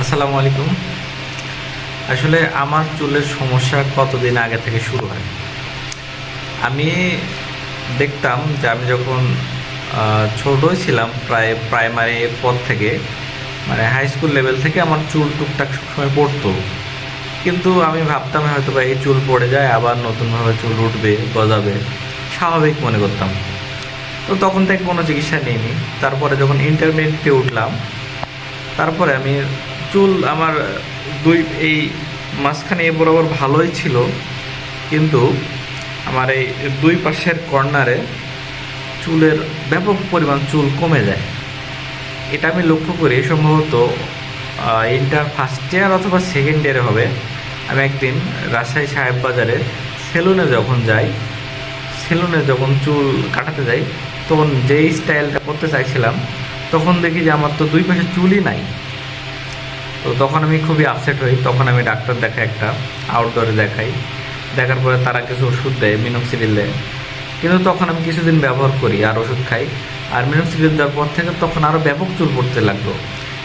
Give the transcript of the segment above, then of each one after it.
আসসালামু আলাইকুম। আসলে আমার চুলের সমস্যা কতদিন আগে থেকে শুরু হয়? আমি দেখতাম যে আমি যখন ছোটই ছিলাম প্রায় প্রাইমারির পর থেকে মানে হাই স্কুল লেভেল থেকে আমার চুল টুকটাক সবসময় পড়তো। কিন্তু আমি ভাবতাম হয়তো বা এই চুল পড়ে যায়, আবার নতুনভাবে চুল উঠবে, গজাবে, স্বাভাবিক মনে করতাম। তো তখন থেকে কোনো চিকিৎসা নিইনি। তারপরে যখন ইন্টারমিডিয়েটে উঠলাম, তারপরে আমি চুল আমার দুই, এই মাঝখানে এ বরাবর ভালোই ছিল, কিন্তু আমার এই দুই পাশের কর্নারে চুলের ব্যাপক পরিমাণ চুল কমে যায়। এটা আমি লক্ষ্য করি সম্ভবত ইন্টার ফার্স্ট ইয়ার অথবা সেকেন্ড ইয়ারে হবে। আমি একদিন রাজশাহী সাহেব বাজারে সেলুনে যখন যাই, সেলুনে যখন চুল কাটাতে যাই, তখন যেই স্টাইলটা করতে চাইছিলাম, তখন দেখি যে আমার তো দুই পাশে চুলই নাই। তো তখন আমি খুবই আপসেট হই। তখন আমি ডাক্তার দেখাই একটা আউটডোরে দেখাই। দেখার পরে তারা কিছু ওষুধ দেয় মিনক্সিডিল দেয়। কিন্তু তখন আমি কিছুদিন ব্যবহার করি আর ওষুধ খাই। আর মিনক্সিডিল দেওয়ার পর থেকে তখন আরও ব্যাপক চুল পড়তে লাগল।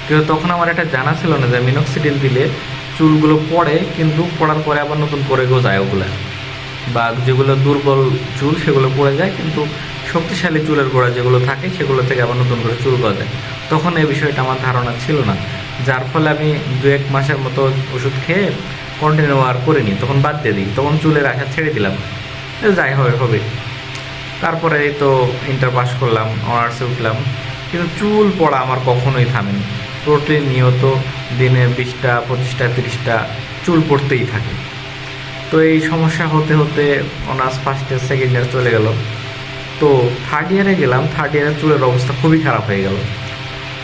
কিন্তু তখন আমার এটা জানা ছিল না যে মিনক্সিডিল দিলে চুলগুলো পড়ে, কিন্তু পড়ার পরে আবার নতুন করে যায় ওগুলো। বা যেগুলো দুর্বল চুল, সেগুলো পড়ে যায়, কিন্তু শক্তিশালী চুলের গোড়া যেগুলো থাকে, সেগুলো থেকে আবার নতুন করে চুল গজায়। তখন এই বিষয়টা আমার ধারণা ছিল না। যার ফলে আমি দু এক মাসের মতো ওষুধ খেয়ে কন্টিনিউ আর করিনি, তখন বাদ দিয়ে দিই। তখন চুলের আশা ছেড়ে দিলাম। যাই হবে হবে। তারপরে তো ইন্টার পাস করলাম অনার্সে উঠলাম। কিন্তু চুল পড়া আমার কখনোই থামেনি। প্রতিনিয়ত দিনে বিশটা, পঁচিশটা, তিরিশটা চুল পড়তেই থাকে। তো এই সমস্যা হতে হতে honours first year second year চলে গেল। তো থার্ড ইয়ারে গেলাম থার্ড ইয়ারের চুলের অবস্থা খুবই খারাপ হয়ে গেল।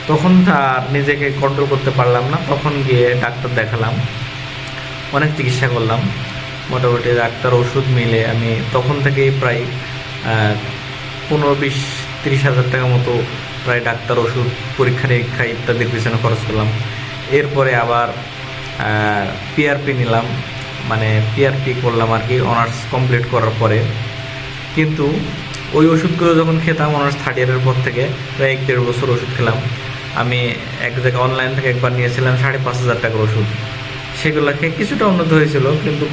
তখন আর নিজেকে কন্ট্রোল করতে পারলাম না। তখন গিয়ে ডাক্তার দেখালাম। অনেক চিকিৎসা করলাম। মোটামুটি ডাক্তার ওষুধ মিলে আমি তখন থেকেই প্রায় পনেরো বিশ তিরিশ হাজার টাকা মতো প্রায় ডাক্তার ওষুধ পরীক্ষা নিরীক্ষা ইত্যাদির পিছনে খরচ করলাম। এরপরে আবার পিআরপি নিলাম। মানে পিআরপি করলাম আর কি অনার্স কমপ্লিট করার পরে। কিন্তু ওই ওষুধগুলো যখন খেতাম অনার্স থার্ড ইয়ারের পর থেকে, প্রায় এক দেড় বছর ওষুধ খেলাম। আমি এক জায়গায় অনলাইন থেকে একবার নিয়েছিলাম, সাড়ে পাঁচ হাজার টাকার ওষুধ। সেগুলো খেয়ে কিছুটা উন্নত হয়েছিল, কিন্তু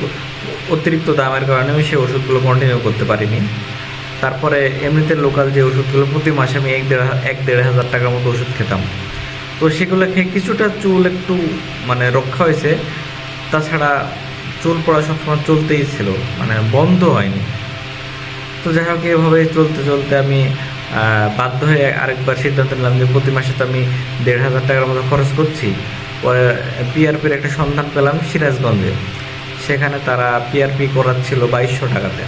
অতিরিক্ত দামের কারণে আমি সেই ওষুধগুলো কন্টিনিউ করতে পারিনি। তারপরে এমনিতে লোকাল যে ওষুধগুলো, প্রতি মাসে আমি এক দেড় এক দেড় হাজার টাকার মতো ওষুধ খেতাম। তো সেগুলো খেয়ে কিছুটা চুল একটু মানে রক্ষা হয়েছে। তাছাড়া চুল পড়া সবসময় চলতেই ছিল মানে বন্ধ হয়নি। তো যাই হোক এভাবে চলতে চলতে আমি বাধ্য হয়ে আরেকবার সিদ্ধান্ত নিলাম যে প্রতি মাসে তো আমি দেড় হাজার টাকার মতো খরচ করছি। পরে পিআরপির একটা সন্ধান পেলাম সিরাজগঞ্জে। সেখানে তারা পিআরপি করাচ্ছিল বাইশশো টাকাতে।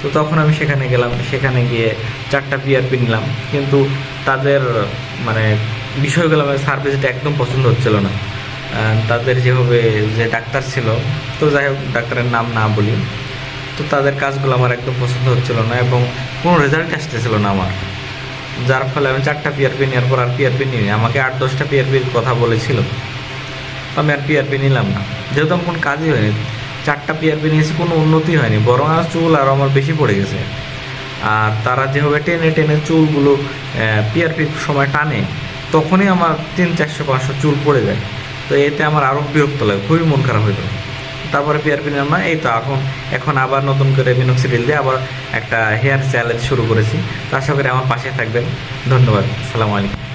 তো তখন আমি সেখানে গেলাম, সেখানে গিয়ে চারটা পিআরপি নিলাম। কিন্তু তাদের মানে বিষয়গুলো আমার সার্ভিসটা একদম পছন্দ হচ্ছিল না। তাদের যেভাবে যে ডাক্তার ছিল, তো যাই হোক, ডাক্তারের নাম না বলি। তো তাদের কাজগুলো আমার একদম পছন্দ হচ্ছিল না এবং কোনো রেজাল্ট আসতেছিল না আমার। যার ফলে আমি চারটা পিআরপি নেওয়ার পর আর পিআরপি নিই আমাকে আট, দশটা পিআরপির কথা বলেছিল। আমি আর পিআরপি নিলাম না। যেহেতু আমার কোনো কাজই হয়নি, চারটা পিআরপি নিয়েছি, কোনো উন্নতি হয়নি। বরং আর চুল আরও আমার বেশি পড়ে গেছে। আর তারা যেভাবে টেনে টেনে চুলগুলো পিআরপির সময় টানে, তখনই আমার তিন, চারশো, পাঁচশো চুল পড়ে যায়। তো এতে আমার আরও বিরক্ত লাগে, খুবই মন খারাপ হইতো তারপরে পিআরপি নিলাম না, এই তো এখন এখন আবার নতুন করে মিনক্সিডিল দিয়ে আবার একটা হেয়ার চ্যালেঞ্জ শুরু করেছি। তো করি আমার পাশে থাকবেন। ধন্যবাদ। সালামু আলাইকুম।